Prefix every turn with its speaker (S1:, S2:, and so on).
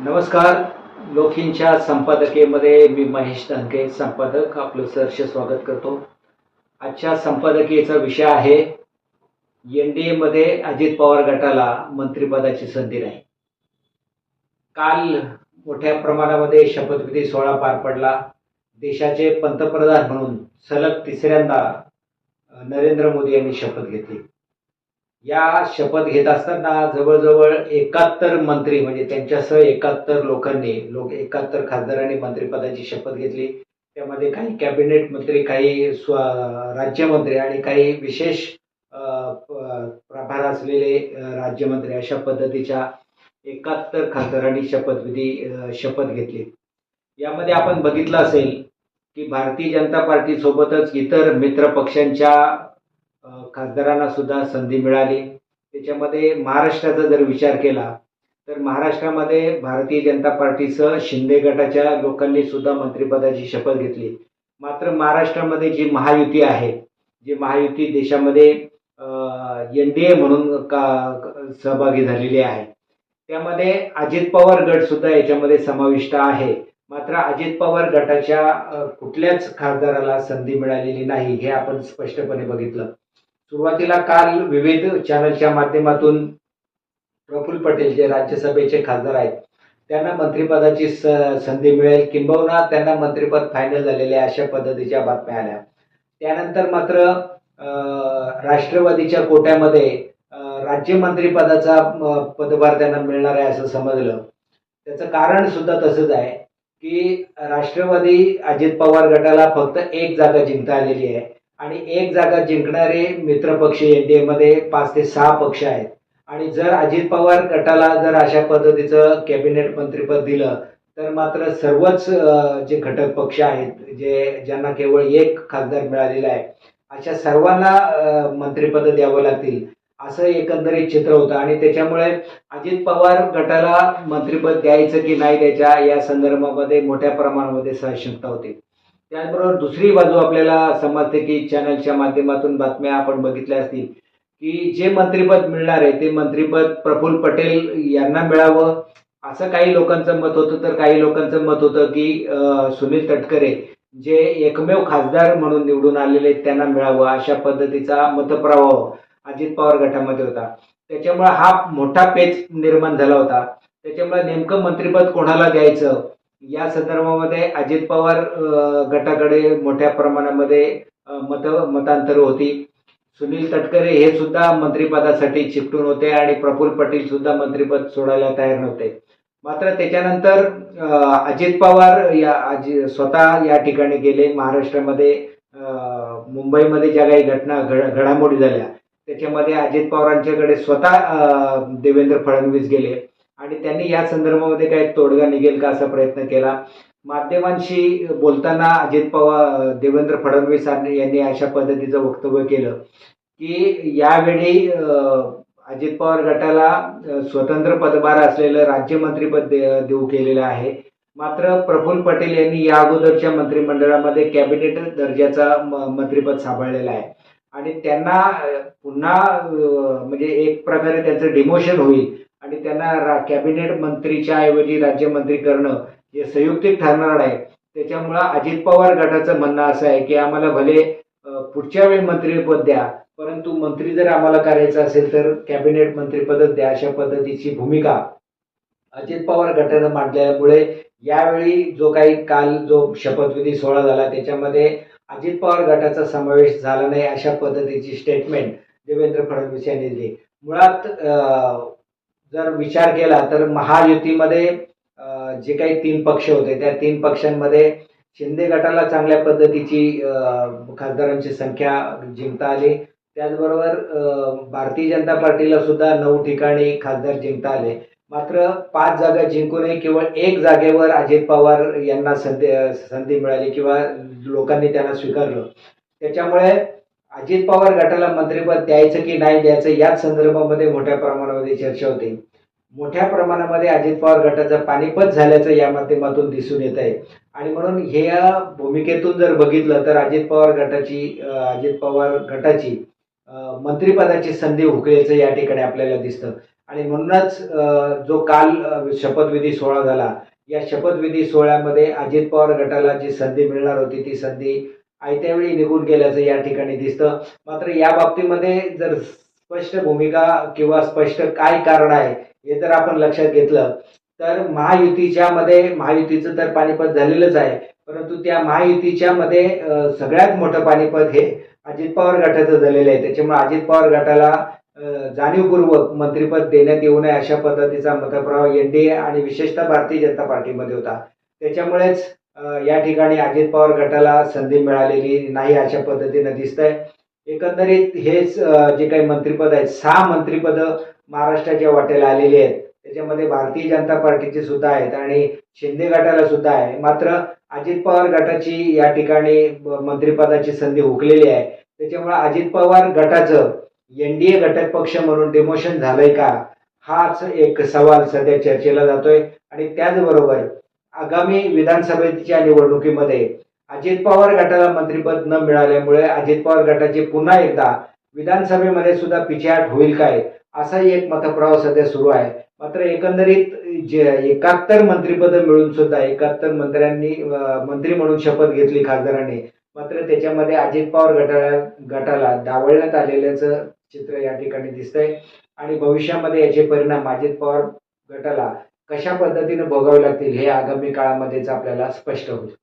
S1: नमस्कार. लोकींच्या संपादकीयमध्ये मी महेश धनके संपादक. आपलं सहर्ष स्वागत करतो. आजच्या संपादकीयचा विषय आहे एन डी एमध्ये अजित पवार गटाला मंत्रिपदाची संधी नाही. काल मोठ्या प्रमाणामध्ये शपथविधी सोहळा पार पडला. देशाचे पंतप्रधान म्हणून सलग तिसऱ्यांदा नरेंद्र मोदी यांनी शपथ घेतली. या शपथ घेत असताना जवळजवळ एकाहत्तर मंत्री म्हणजे त्यांच्यासह एकाहत्तर लोकांनी लोक एकाहत्तर खासदारांनी मंत्रिपदाची शपथ घेतली. त्यामध्ये काही कॅबिनेट मंत्री काही स्व राज्यमंत्री आणि काही विशेष प- प्रभार असलेले राज्यमंत्री अशा पद्धतीच्या एकाहत्तर खासदारांनी शपथविधी शपथ घेतली. यामध्ये आपण बघितलं असेल की भारतीय जनता पार्टीसोबतच इतर मित्र पक्षांच्या खासदारांना सुद्धा संधी मिळाली. त्याच्यामध्ये महाराष्ट्राचा जर विचार केला तर महाराष्ट्रामध्ये भारतीय जनता पार्टीसह शिंदे गटाच्या लोकांनी सुद्धा मंत्रिपदाची शपथ घेतली. मात्र महाराष्ट्रामध्ये जी महायुती आहे जी महायुती देशामध्ये एन डी ए म्हणून का सहभागी झालेली आहे त्यामध्ये अजित पवार गट सुद्धा याच्यामध्ये समाविष्ट आहे. मात्र अजित पवार गटाच्या कुठल्याच खासदाराला संधी मिळालेली नाही हे आपण स्पष्टपणे बघितलं. सुरुवातीला काल विविध चॅनलच्या माध्यमातून प्रफुल्ल पटेल जे राज्यसभेचे खासदार आहेत त्यांना मंत्रिपदाची स संधी मिळेल. किंबहुना त्यांना मंत्रिपद फायनल झालेले आहे, अशा पद्धतीच्या बातम्या आल्या. त्यानंतर मात्र राष्ट्रवादीच्या कोट्यामध्ये राज्यमंत्रीपदाचा पदभार त्यांना मिळणार आहे असं समजलं. त्याचं कारण सुद्धा तसंच आहे की राष्ट्रवादी अजित पवार गटाला फक्त एक जागा जिंकता आलेली आहे. आणि एक जागा जिंकणारे मित्रपक्ष एनमध्ये पाच ते सहा पक्ष आहेत. आणि जर अजित पवार गटाला जर अशा पद्धतीचं कॅबिनेट मंत्रीपद दिलं तर मात्र सर्वच जे घटक पक्ष आहेत जे ज्यांना केवळ एक खासदार मिळालेला आहे अशा सर्वांना मंत्रीपद मंत्रिपद द्यावं लागतील असं एकंदरीत चित्र होतं. आणि त्याच्यामुळे अजित पवार गटाला मंत्रिपद द्यायचं की नाही द्यायच्या या संदर्भामध्ये मोठ्या प्रमाणामध्ये सशंकता होती. त्याचबरोबर दुसरी बाजू आपल्याला समजते की चॅनलच्या माध्यमातून बातम्या आपण बघितल्या असतील की जे मंत्रिपद मिळणार आहे ते मंत्रिपद प्रफुल्ल पटेल यांना मिळावं. असं काही लोकांचं मत होतं तर काही लोकांचं मत होतं की सुनील तटकरे जे एकमेव खासदार म्हणून निवडून आलेले आहेत, त्यांना मिळावं. अशा पद्धतीचा मतप्रवाह अजित पवार गटामध्ये होता. त्याच्यामुळे हा मोठा पेच निर्माण झाला होता. त्याच्यामुळे नेमकं मंत्रिपद कोणाला द्यायचं? या संदर्भामध्ये अजित पवार गटाकडे मोठ्या प्रमाणामध्ये मत मतांतर होती. सुनील तटकरे हे सुद्धा मंत्रिपदासाठी चिकटून होते आणि प्रफुल्ल पटेल सुद्धा मंत्रिपद सोडायला तयार नव्हते. मात्र त्याच्यानंतर अजित पवार या अजि स्वतः या ठिकाणी गेले. महाराष्ट्रामध्ये मुंबईमध्ये ज्या काही घटना घड घडामोडी झाल्या त्याच्यामध्ये अजित पवारांच्याकडे स्वतः देवेंद्र फडणवीस गेले. आणि त्यांनी या संदर्भामध्ये काही तोडगा निघेल का असा प्रयत्न केला. माध्यमांशी बोलताना अजित पवार देवेंद्र फडणवीस यांनी अशा पद्धतीचं वक्तव्य केलं की यावेळी अजित पवार गटाला स्वतंत्र पदभार असलेलं राज्यमंत्रीपद दे- देऊ केलेलं आहे. मात्र प्रफुल्ल पटेल यांनी या अगोदरच्या मंत्रिमंडळामध्ये कॅबिनेट दर्जाचा म- मंत्रिपद सांभाळलेलं आहे. आणि त्यांना पुन्हा म्हणजे एक प्रकारे त्यांचं डिमोशन होईल. आणि त्यांना रा- कॅबिनेट मंत्रीच्या ऐवजी राज्यमंत्री करणं हे संयुक्तिक ठरणार आहे. त्याच्यामुळं अजित पवार गटाचं म्हणणं असं आहे की आम्हाला भले पुढच्या वेळी मंत्रीपद द्या परंतु मंत्री जर आम्हाला करायचं असेल तर कॅबिनेट मंत्रीपदच द्या अशा पद्धतीची भूमिका अजित पवार गटानं मांडल्यामुळे यावेळी जो काही काल जो शपथविधी सोहळा झाला त्याच्यामध्ये अजित पवार गटाचा समावेश झाला नाही अशा पद्धतीची स्टेटमेंट देवेंद्र फडणवीस यांनी दिली. मुळात जर विचार केला तर महायुतीमध्ये जे काही तीन पक्ष होते त्या तीन पक्षांमध्ये शिंदे गटाला चांगल्या पद्धतीची खासदारांची संख्या जिंकता आली. त्याचबरोबर भारतीय जनता पार्टीला सुद्धा नऊ ठिकाणी खासदार जिंकता आले. मात्र पाच जागा जिंकूनही केवळ एक जागेवर अजित पवार यांना संधी संधी मिळाली किंवा लोकांनी त्यांना स्वीकारलं. त्याच्यामुळे अजित पवार गटाला मंत्रिपद द्यायचं की नाही द्यायचं याच संदर्भामध्ये मोठ्या प्रमाणामध्ये चर्चा होते. मोठ्या प्रमाणामध्ये अजित पवार गटाचं पाणीपत झाल्याचं या माध्यमातून दिसून येत आहे. आणि म्हणून हे या भूमिकेतून जर बघितलं तर अजित पवार गटाची अजित पवार गटाची मंत्रिपदाची संधी हुकल्याचं या ठिकाणी आपल्याला दिसतं. आणि म्हणूनच जो काल शपथविधी सोहळा झाला या शपथविधी सोहळ्यामध्ये अजित पवार गटाला जी संधी मिळणार होती ती संधी आयत्या वेळी निघून गेल्याचं या ठिकाणी दिसतं. मात्र या बाबतीमध्ये जर स्पष्ट भूमिका किंवा स्पष्ट काय कारण आहे हे जर आपण लक्षात घेतलं तर महायुतीच्या मध्ये महायुतीचं तर पानिपत झालेलंच आहे परंतु त्या महायुतीच्या मध्ये सगळ्यात मोठं पानिपत हे अजित पवार गटाचं झालेलं आहे. त्याच्यामुळे अजित पवार गटाला जाणीवपूर्वक मंत्रिपद देण्यात येऊ नये अशा पद्धतीचा मतप्रभाव एनडीए आणि विशेषतः भारतीय जनता पार्टीमध्ये होता. त्याच्यामुळेच या ठिकाणी अजित पवार गटाला संधी मिळालेली नाही अशा पद्धतीनं दिसतंय. एकंदरीत हेच जे काही मंत्रिपद आहेत सहा मंत्रिपदं महाराष्ट्राच्या वाटेला आलेली आहेत. त्याच्यामध्ये भारतीय जनता पार्टीची सुद्धा आहेत आणि शिंदे गटाला सुद्धा आहे. मात्र अजित पवार गटाची या ठिकाणी मंत्रिपदाची संधी हुकलेली आहे. त्याच्यामुळे अजित पवार गटाचं एनडीए घटक पक्ष म्हणून डिमोशन झालंय का? हाच एक सवाल सध्या चर्चेला जातोय. आणि त्याचबरोबर आगामी विधानसभेच्या निवडणुकीमध्ये अजित पवार गटाला मंत्रिपद न मिळाल्यामुळे अजित पवार गटाचे पुन्हा एकदा विधानसभेमध्ये सुद्धा पिछेहाट होईल काय? असाही एक मतप्रवाह सध्या सुरू आहे. मात्र एकंदरीत जे एकाहत्तर मंत्रिपद मिळून सुद्धा एकाहत्तर मंत्र्यांनी मंत्री म्हणून शपथ घेतली खासदारांनी मात्र त्याच्यामध्ये अजित पवार गटाला गटाला डावळण्यात आलेल्याचं चित्र या ठिकाणी दिसतंय. आणि भविष्यामध्ये याचे परिणाम अजित पवार गटाला कशा पद्धतीने भोगावे लागतील हे आगामी काळामध्येच आपल्याला स्पष्ट होईल.